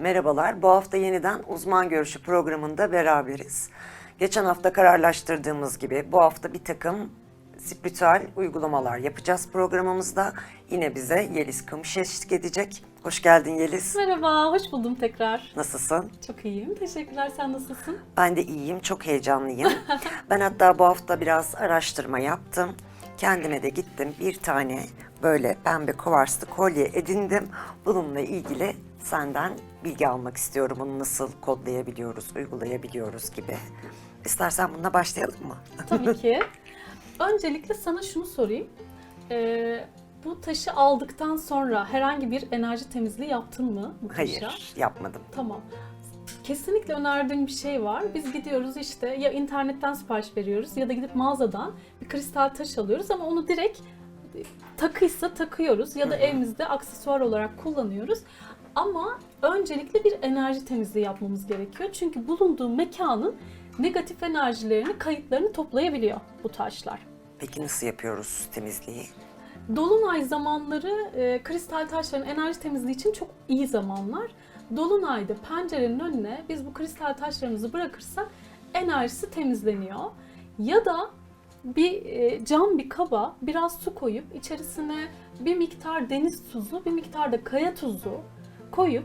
Merhabalar. Bu hafta yeniden uzman görüşü programında beraberiz. Geçen hafta kararlaştırdığımız gibi bu hafta bir takım spiritüel uygulamalar yapacağız programımızda. Yine bize Yeliz Kamış eşlik edecek. Hoş geldin Yeliz. Merhaba, hoş buldum tekrar. Nasılsın? Çok iyiyim, teşekkürler. Sen nasılsın? Ben de iyiyim, çok heyecanlıyım. ben hatta bu hafta biraz araştırma yaptım. Kendime de gittim bir tane böyle pembe kuvarslı kolye edindim. Bununla ilgili senden bilgi almak istiyorum. Bunu nasıl kodlayabiliyoruz, uygulayabiliyoruz gibi. İstersen bununla başlayalım mı? Tabii ki. Öncelikle sana şunu sorayım. Ee, bu taşı aldıktan sonra herhangi bir enerji temizliği yaptın mı bu taşa? Hayır, yapmadım. Tamam. Kesinlikle önerdiğim bir şey var. Biz gidiyoruz işte ya internetten sipariş veriyoruz ya da gidip mağazadan bir kristal taş alıyoruz ama onu direkt takıysa takıyoruz ya da evimizde aksesuar olarak kullanıyoruz. Ama öncelikle bir enerji temizliği yapmamız gerekiyor. Çünkü bulunduğu mekanın negatif enerjilerini, kayıtlarını toplayabiliyor bu taşlar. Peki nasıl yapıyoruz temizliği? Dolunay zamanları e, kristal taşların enerji temizliği için çok iyi zamanlar. Dolunayda pencerenin önüne biz bu kristal taşlarımızı bırakırsak enerjisi temizleniyor. Ya da bir e, cam bir kaba biraz su koyup içerisine bir miktar deniz tuzu, bir miktar da kaya tuzu koyup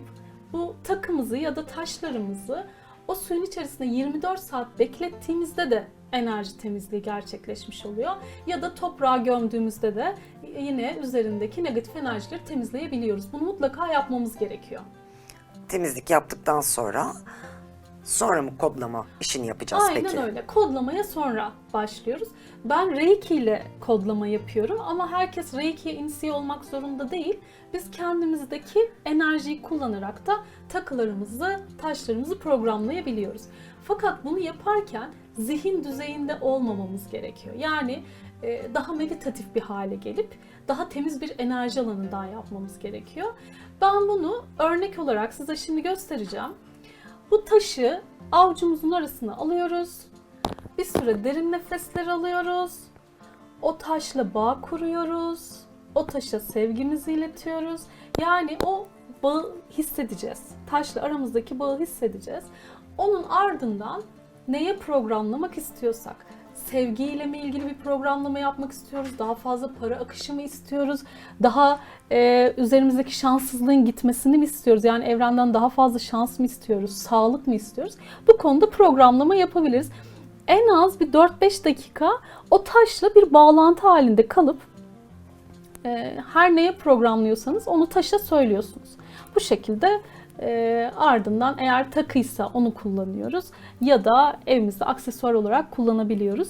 bu takımızı ya da taşlarımızı o suyun içerisinde 24 saat beklettiğimizde de enerji temizliği gerçekleşmiş oluyor. Ya da toprağa gömdüğümüzde de yine üzerindeki negatif enerjileri temizleyebiliyoruz. Bunu mutlaka yapmamız gerekiyor. Temizlik yaptıktan sonra sonra mı kodlama işini yapacağız Aynen peki? öyle. Kodlamaya sonra başlıyoruz. Ben Reiki ile kodlama yapıyorum ama herkes Reiki'ye inisiye olmak zorunda değil. Biz kendimizdeki enerjiyi kullanarak da takılarımızı, taşlarımızı programlayabiliyoruz. Fakat bunu yaparken zihin düzeyinde olmamamız gerekiyor. Yani e, daha meditatif bir hale gelip daha temiz bir enerji alanından yapmamız gerekiyor. Ben bunu örnek olarak size şimdi göstereceğim. Bu taşı avucumuzun arasına alıyoruz. Bir süre derin nefesler alıyoruz. O taşla bağ kuruyoruz. O taşa sevgimizi iletiyoruz. Yani o bağı hissedeceğiz. Taşla aramızdaki bağı hissedeceğiz. Onun ardından neye programlamak istiyorsak, sevgiyle mi ilgili bir programlama yapmak istiyoruz, daha fazla para akışı mı istiyoruz, daha e, üzerimizdeki şanssızlığın gitmesini mi istiyoruz, yani evrenden daha fazla şans mı istiyoruz, sağlık mı istiyoruz, bu konuda programlama yapabiliriz. En az bir 4-5 dakika o taşla bir bağlantı halinde kalıp e, her neye programlıyorsanız onu taşa söylüyorsunuz. Bu şekilde e, ardından eğer takıysa onu kullanıyoruz ya da evimizde aksesuar olarak kullanabiliyoruz.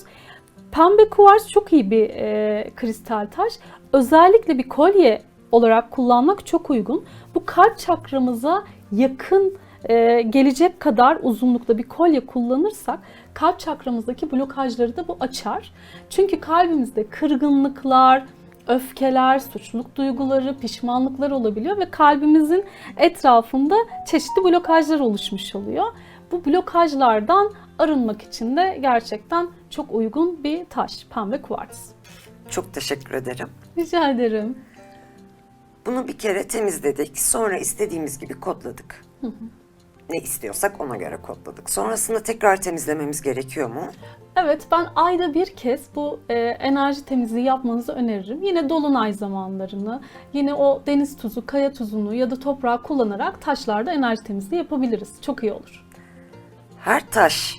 Pembe kuvars çok iyi bir e, kristal taş. Özellikle bir kolye olarak kullanmak çok uygun. Bu kalp çakramıza yakın e, gelecek kadar uzunlukta bir kolye kullanırsak kalp çakramızdaki blokajları da bu açar. Çünkü kalbimizde kırgınlıklar, öfkeler, suçluluk duyguları, pişmanlıklar olabiliyor ve kalbimizin etrafında çeşitli blokajlar oluşmuş oluyor. Bu blokajlardan arınmak için de gerçekten çok uygun bir taş, pembe kuvars. Çok teşekkür ederim. Rica ederim. Bunu bir kere temizledik. Sonra istediğimiz gibi kodladık. Ne istiyorsak ona göre kodladık. Sonrasında tekrar temizlememiz gerekiyor mu? Evet ben ayda bir kez bu e, enerji temizliği yapmanızı öneririm. Yine dolunay zamanlarını, yine o deniz tuzu, kaya tuzunu ya da toprağı kullanarak taşlarda enerji temizliği yapabiliriz. Çok iyi olur. Her taş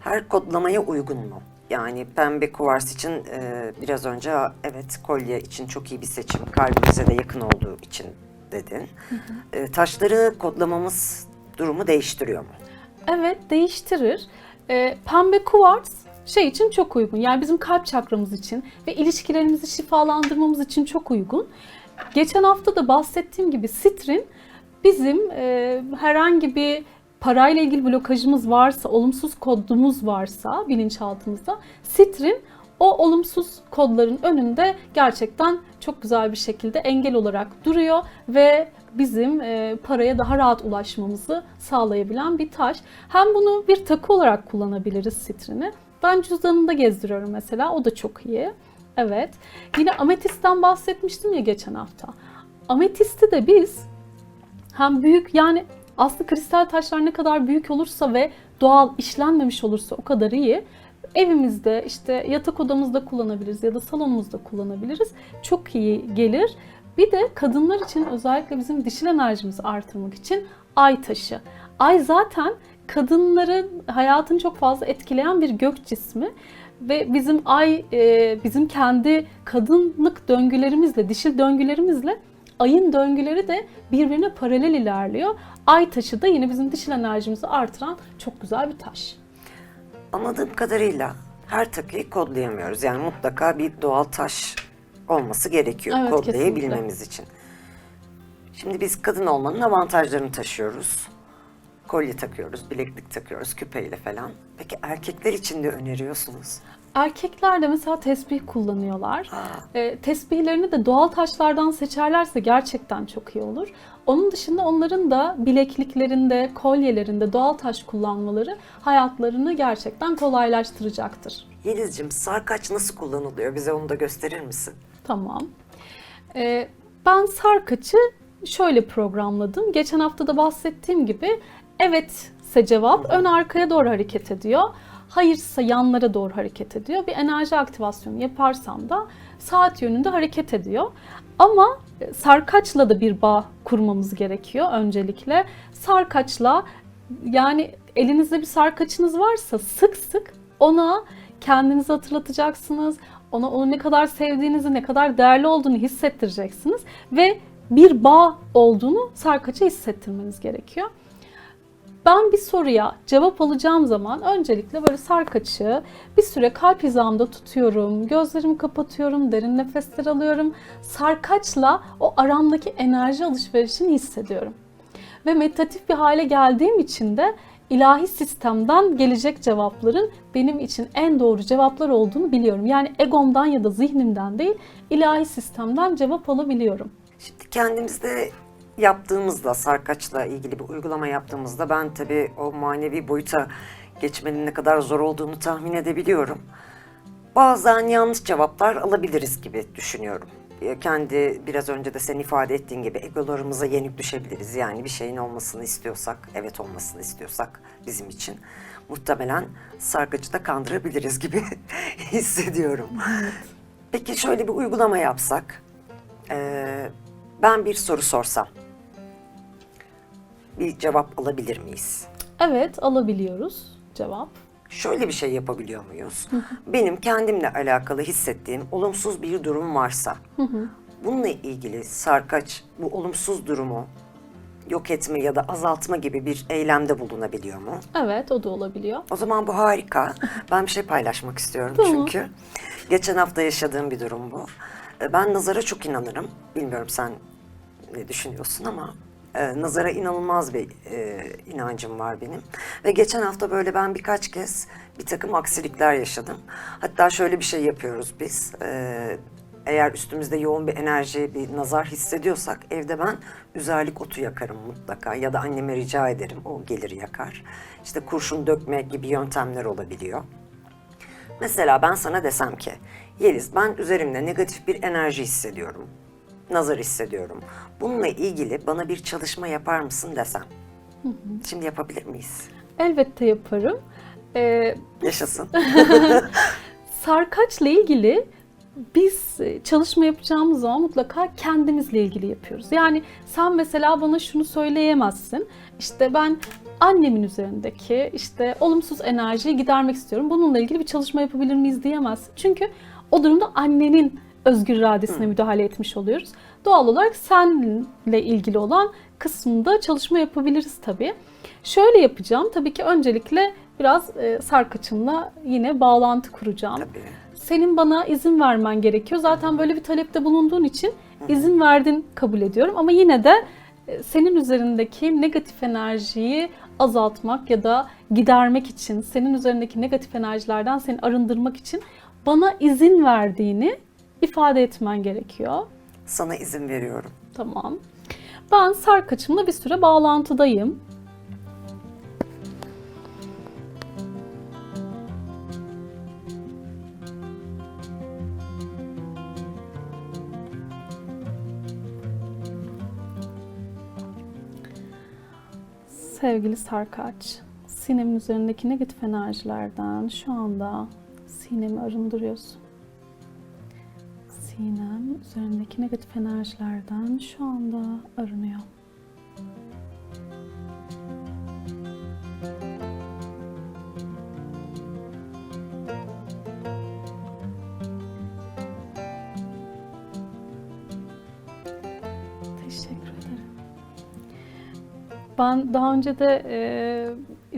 her kodlamaya uygun mu? Yani pembe kuvars için e, biraz önce evet kolye için çok iyi bir seçim. Kalbimize de yakın olduğu için dedin. E, taşları kodlamamız durumu değiştiriyor mu? Evet değiştirir. E, pembe kuvars şey için çok uygun. Yani bizim kalp çakramız için ve ilişkilerimizi şifalandırmamız için çok uygun. Geçen hafta da bahsettiğim gibi sitrin bizim e, herhangi bir parayla ilgili blokajımız varsa, olumsuz kodumuz varsa bilinçaltımızda sitrin o olumsuz kodların önünde gerçekten çok güzel bir şekilde engel olarak duruyor ve bizim e, paraya daha rahat ulaşmamızı sağlayabilen bir taş. Hem bunu bir takı olarak kullanabiliriz sitrini. Ben cüzdanımda gezdiriyorum mesela. O da çok iyi. Evet. Yine ametistten bahsetmiştim ya geçen hafta. Ametisti de biz hem büyük yani aslında kristal taşlar ne kadar büyük olursa ve doğal işlenmemiş olursa o kadar iyi. Evimizde işte yatak odamızda kullanabiliriz ya da salonumuzda kullanabiliriz. Çok iyi gelir. Bir de kadınlar için özellikle bizim dişil enerjimizi artırmak için ay taşı. Ay zaten kadınların hayatını çok fazla etkileyen bir gök cismi ve bizim ay e, bizim kendi kadınlık döngülerimizle, dişil döngülerimizle ayın döngüleri de birbirine paralel ilerliyor. Ay taşı da yine bizim dişil enerjimizi artıran çok güzel bir taş. Anladığım kadarıyla her takıyı kodlayamıyoruz. Yani mutlaka bir doğal taş olması gerekiyor Evet, kodlayabilmemiz için. Şimdi biz kadın olmanın avantajlarını taşıyoruz. Kolye takıyoruz, bileklik takıyoruz, küpeyle falan. Peki erkekler için de öneriyorsunuz. Erkekler de mesela tesbih kullanıyorlar. E, tesbihlerini de doğal taşlardan seçerlerse gerçekten çok iyi olur. Onun dışında onların da bilekliklerinde, kolyelerinde doğal taş kullanmaları hayatlarını gerçekten kolaylaştıracaktır. Yeliz'cim sarkaç nasıl kullanılıyor? Bize onu da gösterir misin? Tamam. Ee, ben sarkaçı şöyle programladım. Geçen hafta da bahsettiğim gibi evet ise cevap ön arkaya doğru hareket ediyor. Hayırsa yanlara doğru hareket ediyor. Bir enerji aktivasyonu yaparsam da saat yönünde hareket ediyor. Ama e, sarkaçla da bir bağ kurmamız gerekiyor öncelikle. Sarkaçla yani elinizde bir sarkaçınız varsa sık sık ona kendinizi hatırlatacaksınız. Ona onu ne kadar sevdiğinizi, ne kadar değerli olduğunu hissettireceksiniz ve bir bağ olduğunu sarkaça hissettirmeniz gerekiyor. Ben bir soruya cevap alacağım zaman öncelikle böyle sarkaçı bir süre kalp hizamda tutuyorum. Gözlerimi kapatıyorum, derin nefesler alıyorum. Sarkaçla o aramdaki enerji alışverişini hissediyorum. Ve meditatif bir hale geldiğim için de ilahi sistemden gelecek cevapların benim için en doğru cevaplar olduğunu biliyorum. Yani egomdan ya da zihnimden değil, ilahi sistemden cevap alabiliyorum. Şimdi kendimizde yaptığımızda, sarkaçla ilgili bir uygulama yaptığımızda ben tabii o manevi boyuta geçmenin ne kadar zor olduğunu tahmin edebiliyorum. Bazen yanlış cevaplar alabiliriz gibi düşünüyorum. Kendi biraz önce de sen ifade ettiğin gibi egolarımıza yenik düşebiliriz. Yani bir şeyin olmasını istiyorsak, evet olmasını istiyorsak bizim için muhtemelen sarkacı da kandırabiliriz gibi hissediyorum. Peki şöyle bir uygulama yapsak. Ee, ben bir soru sorsam bir cevap alabilir miyiz? Evet, alabiliyoruz cevap. Şöyle bir şey yapabiliyor muyuz? Benim kendimle alakalı hissettiğim olumsuz bir durum varsa bununla ilgili sarkaç bu olumsuz durumu yok etme ya da azaltma gibi bir eylemde bulunabiliyor mu? Evet, o da olabiliyor. O zaman bu harika. Ben bir şey paylaşmak istiyorum Tamam. çünkü. Geçen hafta yaşadığım bir durum bu. Ben nazara çok inanırım. Bilmiyorum sen ne düşünüyorsun ama e, nazara inanılmaz bir e, inancım var benim. Ve geçen hafta böyle ben birkaç kez bir takım aksilikler yaşadım. Hatta şöyle bir şey yapıyoruz biz. E, eğer üstümüzde yoğun bir enerji, bir nazar hissediyorsak evde ben üzerlik otu yakarım mutlaka ya da anneme rica ederim o gelir yakar. İşte kurşun dökme gibi yöntemler olabiliyor. Mesela ben sana desem ki Yeliz ben üzerimde negatif bir enerji hissediyorum. Nazar hissediyorum. Bununla ilgili bana bir çalışma yapar mısın desem. Şimdi yapabilir miyiz? Elbette yaparım. Ee, Yaşasın. sarkaçla ilgili biz e, çalışma yapacağımız zaman mutlaka kendimizle ilgili yapıyoruz. Yani sen mesela bana şunu söyleyemezsin. İşte ben annemin üzerindeki işte olumsuz enerjiyi gidermek istiyorum. Bununla ilgili bir çalışma yapabilir miyiz diyemezsin. Çünkü o durumda annenin özgür iradesine müdahale etmiş oluyoruz. Doğal olarak seninle ilgili olan kısmında çalışma yapabiliriz tabii. Şöyle yapacağım. Tabii ki öncelikle biraz e, sarkaçımla yine bağlantı kuracağım. Tabii. Senin bana izin vermen gerekiyor. Zaten böyle bir talepte bulunduğun için izin verdin kabul ediyorum. Ama yine de e, senin üzerindeki negatif enerjiyi azaltmak ya da gidermek için, senin üzerindeki negatif enerjilerden seni arındırmak için bana izin verdiğini ifade etmen gerekiyor. Sana izin veriyorum. Tamam. Ben sarkaçımla bir süre bağlantıdayım. Sevgili Sarkaç, sinemin üzerindeki negatif enerjilerden şu anda sinemi arındırıyorsun. Sinem üzerindeki negatif enerjilerden şu anda arınıyor. Teşekkür ederim. Ben daha önce de e,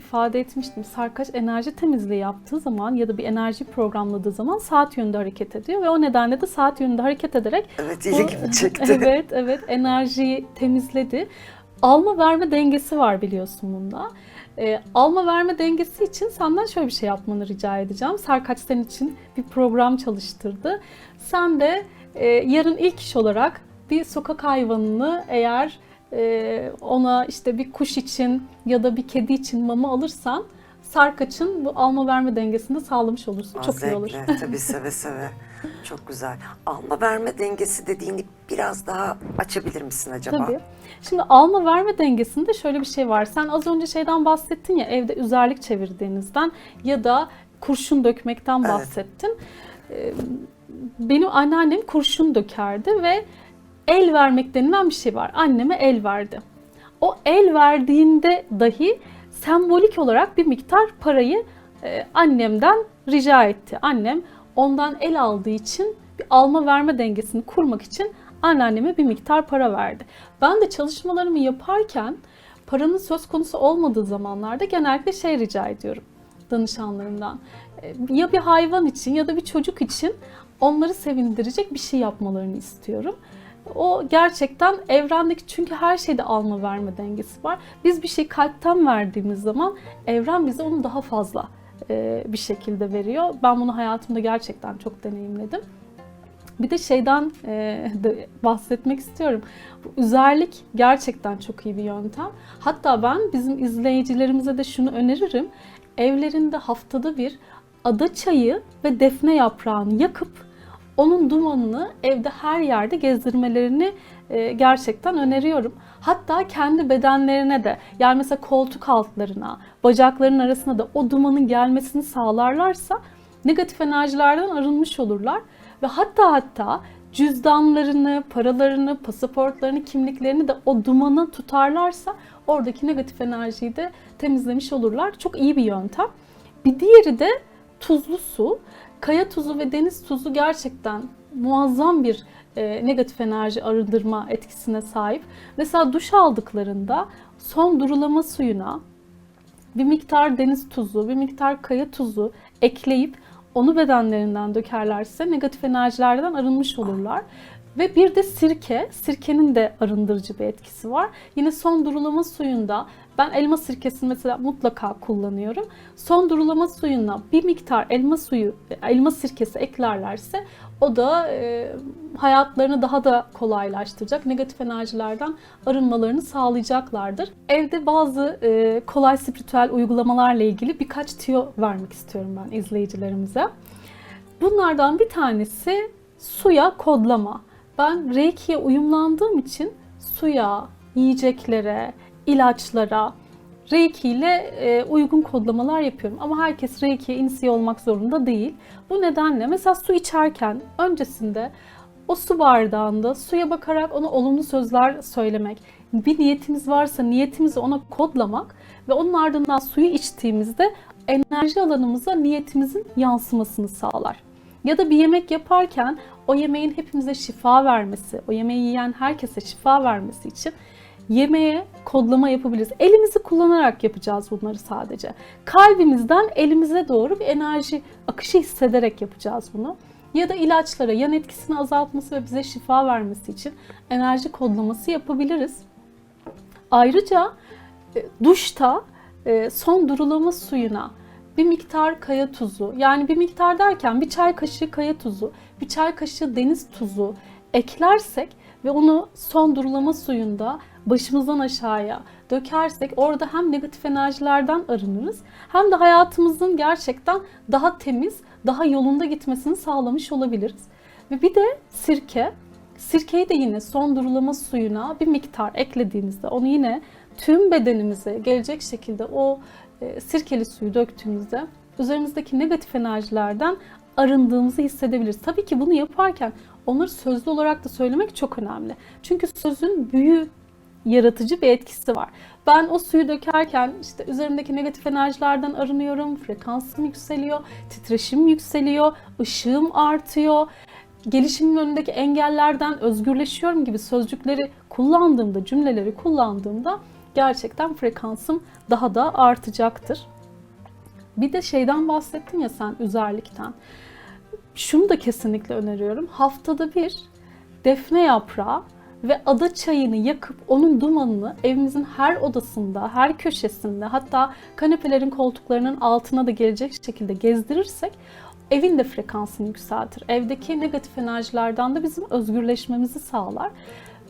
ifade etmiştim. Sarkaç enerji temizliği yaptığı zaman ya da bir enerji programladığı zaman saat yönünde hareket ediyor ve o nedenle de saat yönünde hareket ederek Evet ilgimi çekti. evet, evet enerjiyi temizledi. Alma verme dengesi var biliyorsun bunda. E, alma verme dengesi için senden şöyle bir şey yapmanı rica edeceğim. Sarkaç senin için bir program çalıştırdı. Sen de e, yarın ilk iş olarak bir sokak hayvanını eğer ona işte bir kuş için ya da bir kedi için mama alırsan Sarkaç'ın bu alma verme dengesini de sağlamış olursun. Aa, Çok iyi olur. zevkle, Tabii seve seve. Çok güzel. Alma verme dengesi dediğini biraz daha açabilir misin acaba? Tabii. Şimdi alma verme dengesinde şöyle bir şey var. Sen az önce şeyden bahsettin ya evde üzerlik çevirdiğinizden ya da kurşun dökmekten Evet. bahsettin. Ee, Benim anneannem kurşun dökerdi ve el vermek denilen bir şey var. Anneme el verdi. O el verdiğinde dahi sembolik olarak bir miktar parayı e, annemden rica etti. Annem ondan el aldığı için bir alma verme dengesini kurmak için anneanneme bir miktar para verdi. Ben de çalışmalarımı yaparken paranın söz konusu olmadığı zamanlarda genellikle şey rica ediyorum danışanlarımdan. E, Ya bir hayvan için ya da bir çocuk için onları sevindirecek bir şey yapmalarını istiyorum. O gerçekten evrendeki çünkü her şeyde alma verme dengesi var. Biz bir şey kalpten verdiğimiz zaman evren bize onu daha fazla e, bir şekilde veriyor. Ben bunu hayatımda gerçekten çok deneyimledim. Bir de şeyden e, de bahsetmek istiyorum. Üzerlik gerçekten çok iyi bir yöntem. Hatta ben bizim izleyicilerimize de şunu öneririm. Evlerinde haftada bir ada çayı ve defne yaprağını yakıp onun dumanını evde her yerde gezdirmelerini e, gerçekten öneriyorum. Hatta kendi bedenlerine de yani mesela koltuk altlarına, bacakların arasına da o dumanın gelmesini sağlarlarsa negatif enerjilerden arınmış olurlar. Ve hatta hatta cüzdanlarını, paralarını, pasaportlarını, kimliklerini de o dumanı tutarlarsa oradaki negatif enerjiyi de temizlemiş olurlar. Çok iyi bir yöntem. Bir diğeri de tuzlu su. Kaya tuzu ve deniz tuzu gerçekten muazzam bir e, negatif enerji arındırma etkisine sahip. Mesela duş aldıklarında son durulama suyuna bir miktar deniz tuzu, bir miktar kaya tuzu ekleyip onu bedenlerinden dökerlerse negatif enerjilerden arınmış olurlar. Ve bir de sirke, sirkenin de arındırıcı bir etkisi var. Yine son durulama suyunda ben elma sirkesini mesela mutlaka kullanıyorum. Son durulama suyuna bir miktar elma suyu, elma sirkesi eklerlerse o da e, hayatlarını daha da kolaylaştıracak, negatif enerjilerden arınmalarını sağlayacaklardır. Evde bazı e, kolay spiritüel uygulamalarla ilgili birkaç tüyo vermek istiyorum ben izleyicilerimize. Bunlardan bir tanesi suya kodlama. Ben Reiki'ye uyumlandığım için suya, yiyeceklere, ilaçlara Reiki ile e, uygun kodlamalar yapıyorum. Ama herkes Reiki'ye inisiye olmak zorunda değil. Bu nedenle mesela su içerken öncesinde o su bardağında suya bakarak ona olumlu sözler söylemek, bir niyetimiz varsa niyetimizi ona kodlamak ve onun ardından suyu içtiğimizde enerji alanımıza niyetimizin yansımasını sağlar. Ya da bir yemek yaparken o yemeğin hepimize şifa vermesi, o yemeği yiyen herkese şifa vermesi için yemeğe kodlama yapabiliriz. Elimizi kullanarak yapacağız bunları sadece. Kalbimizden elimize doğru bir enerji akışı hissederek yapacağız bunu. Ya da ilaçlara yan etkisini azaltması ve bize şifa vermesi için enerji kodlaması yapabiliriz. Ayrıca e, duşta e, son durulama suyuna bir miktar kaya tuzu, yani bir miktar derken bir çay kaşığı kaya tuzu, bir çay kaşığı deniz tuzu eklersek ve onu son durulama suyunda başımızdan aşağıya dökersek orada hem negatif enerjilerden arınırız hem de hayatımızın gerçekten daha temiz, daha yolunda gitmesini sağlamış olabiliriz. Ve bir de sirke. Sirkeyi de yine son durulama suyuna bir miktar eklediğimizde onu yine tüm bedenimize gelecek şekilde o sirkeli suyu döktüğümüzde üzerimizdeki negatif enerjilerden arındığımızı hissedebiliriz. Tabii ki bunu yaparken onları sözlü olarak da söylemek çok önemli. Çünkü sözün büyü yaratıcı bir etkisi var. Ben o suyu dökerken işte üzerimdeki negatif enerjilerden arınıyorum, frekansım yükseliyor, titreşim yükseliyor, ışığım artıyor, gelişimin önündeki engellerden özgürleşiyorum gibi sözcükleri kullandığımda, cümleleri kullandığımda gerçekten frekansım daha da artacaktır. Bir de şeyden bahsettin ya sen üzerlikten. Şunu da kesinlikle öneriyorum. Haftada bir defne yaprağı ve ada çayını yakıp onun dumanını evimizin her odasında, her köşesinde hatta kanepelerin koltuklarının altına da gelecek şekilde gezdirirsek evin de frekansını yükseltir. Evdeki negatif enerjilerden de bizim özgürleşmemizi sağlar.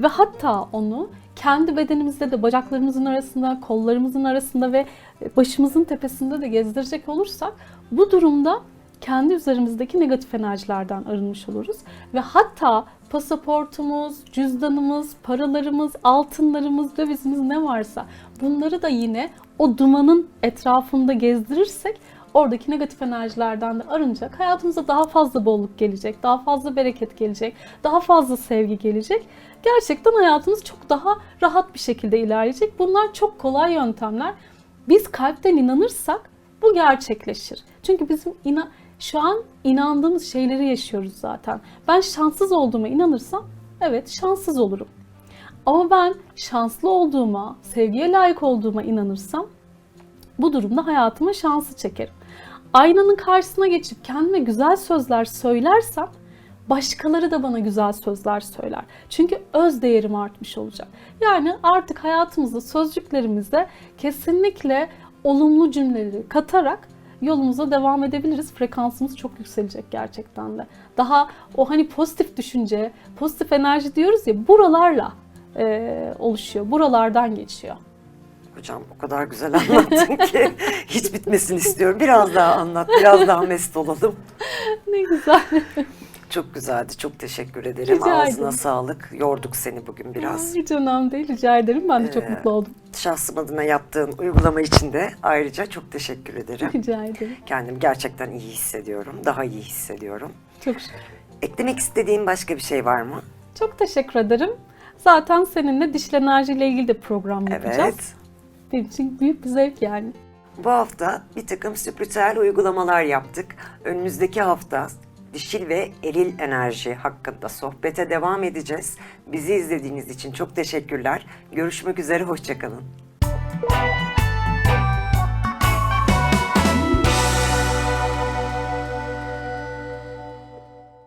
Ve hatta onu kendi bedenimizde de bacaklarımızın arasında, kollarımızın arasında ve başımızın tepesinde de gezdirecek olursak bu durumda kendi üzerimizdeki negatif enerjilerden arınmış oluruz. Ve hatta pasaportumuz, cüzdanımız, paralarımız, altınlarımız, dövizimiz ne varsa bunları da yine o dumanın etrafında gezdirirsek oradaki negatif enerjilerden de arınacak. Hayatımıza daha fazla bolluk gelecek, daha fazla bereket gelecek, daha fazla sevgi gelecek. Gerçekten hayatımız çok daha rahat bir şekilde ilerleyecek. Bunlar çok kolay yöntemler. Biz kalpten inanırsak bu gerçekleşir. Çünkü bizim ina şu an inandığımız şeyleri yaşıyoruz zaten. Ben şanssız olduğuma inanırsam evet şanssız olurum. Ama ben şanslı olduğuma, sevgiye layık olduğuma inanırsam bu durumda hayatıma şansı çekerim. Aynanın karşısına geçip kendime güzel sözler söylersem başkaları da bana güzel sözler söyler. Çünkü öz değerim artmış olacak. Yani artık hayatımızda sözcüklerimizde kesinlikle olumlu cümleleri katarak yolumuza devam edebiliriz. Frekansımız çok yükselecek gerçekten de. Daha o hani pozitif düşünce, pozitif enerji diyoruz ya buralarla e, oluşuyor. Buralardan geçiyor. Hocam o kadar güzel anlattın ki hiç bitmesini istiyorum. Biraz daha anlat, biraz daha mest olalım. Ne güzel. Çok güzeldi, çok teşekkür ederim. Rica Ağzına sağlık. Yorduk seni bugün biraz. Hiç önemli değil. Rica ederim. Ben de çok Ee, mutlu oldum. Şahsım adına yaptığın uygulama için de ayrıca çok teşekkür ederim. Rica ederim. Kendimi gerçekten iyi hissediyorum. Daha iyi hissediyorum. Çok şükür. Eklemek istediğin başka bir şey var mı? Çok teşekkür ederim. Zaten seninle dişil enerjiyle ilgili de program yapacağız. Evet. Benim için büyük bir zevk yani. Bu hafta bir takım spiritüel uygulamalar yaptık. Önümüzdeki hafta dişil ve eril enerji hakkında sohbete devam edeceğiz. Bizi izlediğiniz için çok teşekkürler. Görüşmek üzere, hoşçakalın.